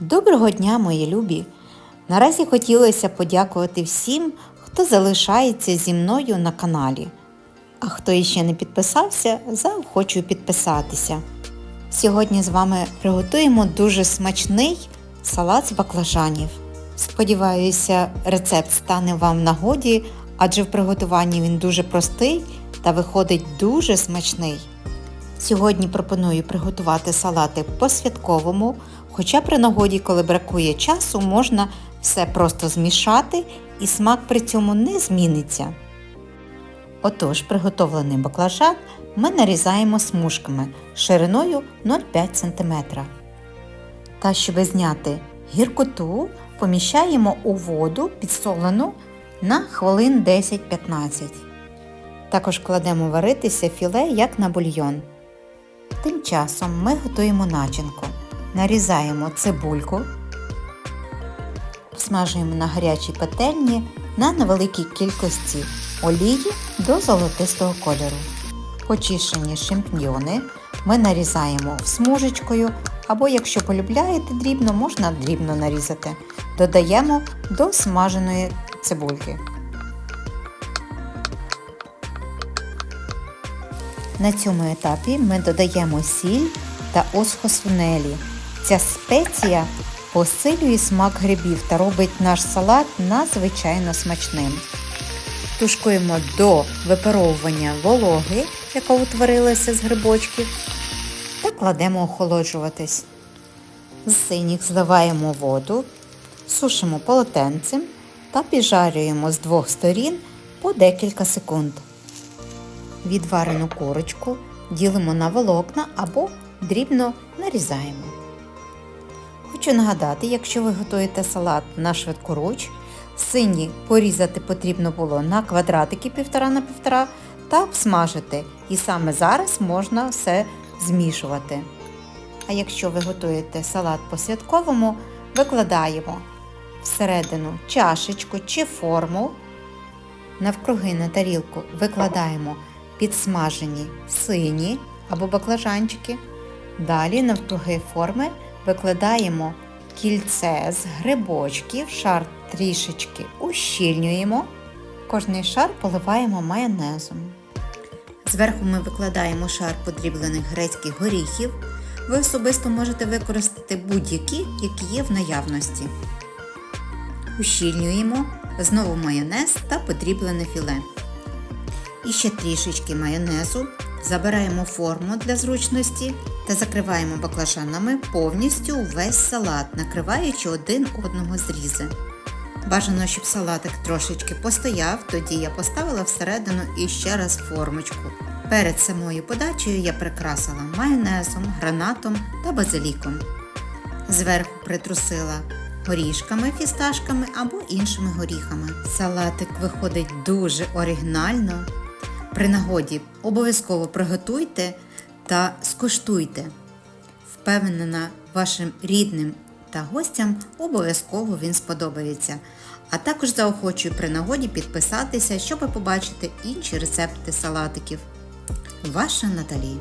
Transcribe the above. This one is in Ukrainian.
Доброго дня, мої любі! Наразі хотілося подякувати всім, хто залишається зі мною на каналі. А хто іще не підписався, заохочую підписатися. Сьогодні з вами приготуємо дуже смачний салат з баклажанів. Сподіваюся, рецепт стане вам в нагоді, адже в приготуванні він дуже простий та виходить дуже смачний. Сьогодні пропоную приготувати салати по-святковому, хоча при нагоді, коли бракує часу, можна все просто змішати і смак при цьому не зміниться. Отож, приготовлений баклажан ми нарізаємо смужками шириною 0,5 см. Та щоб зняти гіркоту, поміщаємо у воду підсолену на хвилин 10-15. Також кладемо варитися філе як на бульйон. Тим часом ми готуємо начинку. Нарізаємо цибульку, смажуємо на гарячій пательні на невеликій кількості олії до золотистого кольору. Почищені шампіньйони ми нарізаємо смужечкою, або якщо полюбляєте дрібно, можна дрібно нарізати. Додаємо до смаженої цибульки. На цьому етапі ми додаємо сіль та осхосунелі. Ця спеція посилює смак грибів та робить наш салат надзвичайно смачним. Тушкуємо до випаровування вологи, яка утворилася з грибочків, та кладемо охолоджуватись. З синіх зливаємо воду, сушимо полотенцем та піджарюємо з двох сторін по декілька секунд. Відварену курочку ділимо на волокна або дрібно нарізаємо. Хочу нагадати, якщо ви готуєте салат на швидкоруч, сині порізати потрібно було на квадратики 1,5 на 1,5 та обсмажити. І саме зараз можна все змішувати. А якщо ви готуєте салат по-святковому, викладаємо всередину чашечку чи форму, навкруги на тарілку викладаємо підсмажені сині або баклажанчики. Далі навкруги форми викладаємо кільце з грибочків, шар трішечки ущільнюємо. Кожний шар поливаємо майонезом. Зверху ми викладаємо шар подріблених грецьких горіхів. Ви особисто можете використати будь-які, які є в наявності. Ущільнюємо знову майонез та подріблене філе. І ще трішечки майонезу. Забираємо форму для зручності та закриваємо баклажанами повністю увесь салат, накриваючи один одного зрізи. Бажано, щоб салатик трошечки постояв, тоді я поставила всередину і ще раз формочку. Перед самою подачею я прикрасила майонезом, гранатом та базиліком. Зверху притрусила горішками, фісташками або іншими горіхами. Салатик виходить дуже оригінально. При нагоді обов'язково приготуйте та скуштуйте. Впевнена, вашим рідним та гостям обов'язково він сподобається. А також заохочую при нагоді підписатися, щоб побачити інші рецепти салатиків. Ваша Наталі.